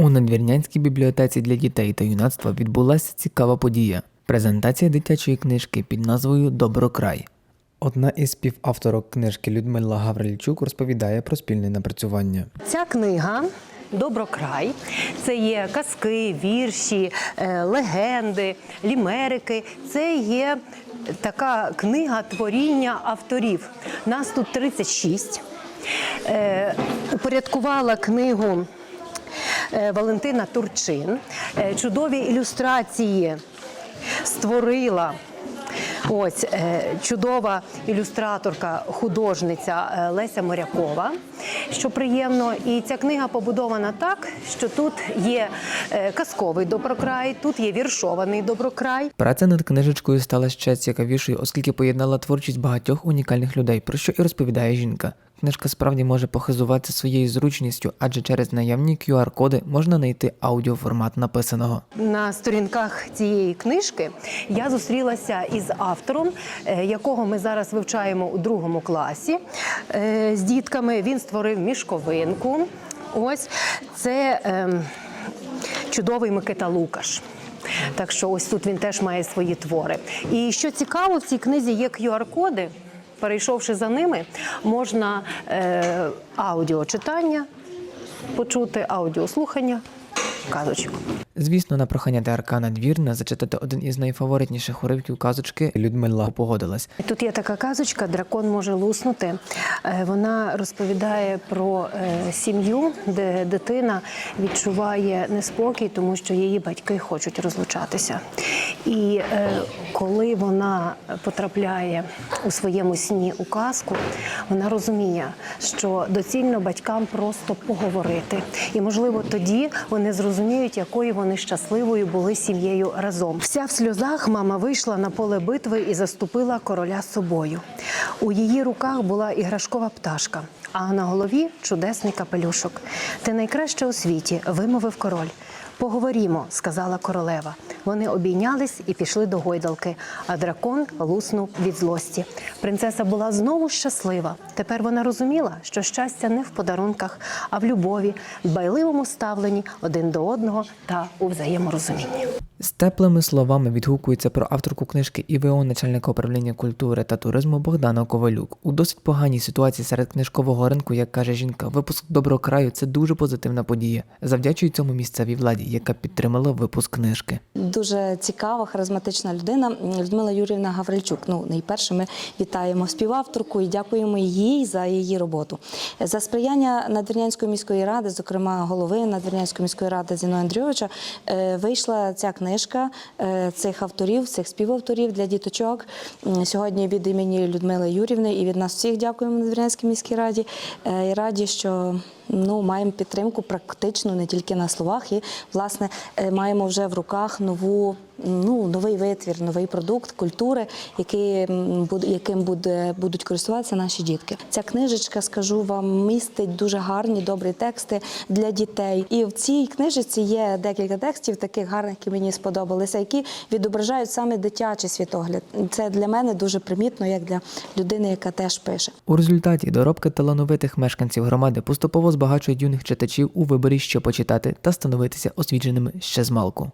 У надвірнянській бібліотеці для дітей та юнацтва відбулася цікава подія презентація дитячої книжки під назвою Доброкрай. Одна із співавторок книжки Людмила Гаврилічук розповідає про спільне напрацювання. Ця книга Доброкрай це є казки, вірші, е, легенди, лімерики. Це є така книга творіння авторів. Нас тут 36. Е, Упорядкувала книгу Валентина Турчин. Е, Чудові ілюстрації створила. Ось е, чудова ілюстраторка, художниця е, Леся Морякова, що приємно. І ця книга побудована так, що тут є е, казковий доброкрай, тут є віршований доброкрай. Праця над книжечкою стала ще цікавішою, оскільки поєднала творчість багатьох унікальних людей, про що і розповідає жінка. Книжка справді може похизуватися своєю зручністю, адже через наявні QR-коди можна знайти аудіоформат написаного. На сторінках цієї книжки я зустрілася із автором, е, якого ми зараз вивчаємо у другому класі е, з дітками. Він створив мішковинку. Ось це ем, чудовий Микита Лукаш. Так що ось тут він теж має свої твори. І що цікаво, в цій книзі є QR-коди. Перейшовши за ними, можна е, аудіочитання почути, аудіослухання казочок. Звісно, на прохання ТРК Надвірна зачитати один із найфаворитніших уривків казочки Людмила погодилась. Тут є така казочка Дракон може луснути. Е, Вона розповідає про е, сім'ю, де дитина відчуває неспокій, тому що її батьки хочуть розлучатися. І е, коли вона потрапляє у своєму сні у казку, вона розуміє, що доцільно батькам просто поговорити. І можливо тоді вони зрозуміють, якою вони щасливою були сім'єю разом. Вся в сльозах мама вийшла на поле битви і заступила короля з собою. У її руках була іграшкова пташка, а на голові чудесний капелюшок. Ти найкраще у світі, вимовив король. Поговорімо, сказала королева. Вони обійнялись і пішли до гойдалки, а дракон луснув від злості. Принцеса була знову щаслива. Тепер вона розуміла, що щастя не в подарунках, а в любові, дбайливому ставленні один до одного та у взаєморозумінні. З теплими словами відгукується про авторку книжки ІВО начальника управління культури та туризму Богдана Ковалюк. У досить поганій ситуації серед книжкового ринку, як каже жінка, випуск доброкраю це дуже позитивна подія. Завдячує цьому місцевій владі, яка підтримала випуск книжки. Дуже цікава, харизматична людина Людмила Юрівна Гаврильчук. Ну, найперше ми вітаємо співавторку і дякуємо їй за її роботу. За сприяння Надвірнянської міської ради, зокрема голови Надвірнянської міської ради Зіно Андрійовича, е, вийшла ця книжка е, цих авторів, цих співавторів для діточок. Сьогодні від імені Людмили Юрівни і від нас всіх дякуємо Надвірнянській міській раді. Е, І раді, що ну, маємо підтримку практично не тільки на словах, і власне маємо вже в руках нову. Ну, новий витвір, новий продукт культури, який, яким буде, будуть користуватися наші дітки. Ця книжечка, скажу вам, містить дуже гарні, добрі тексти для дітей. І в цій книжечці є декілька текстів, таких гарних, які мені сподобалися, які відображають саме дитячий світогляд. Це для мене дуже примітно, як для людини, яка теж пише. У результаті доробки талановитих мешканців громади поступово збагачують юних читачів у виборі, що почитати, та становитися освіченими ще з малку.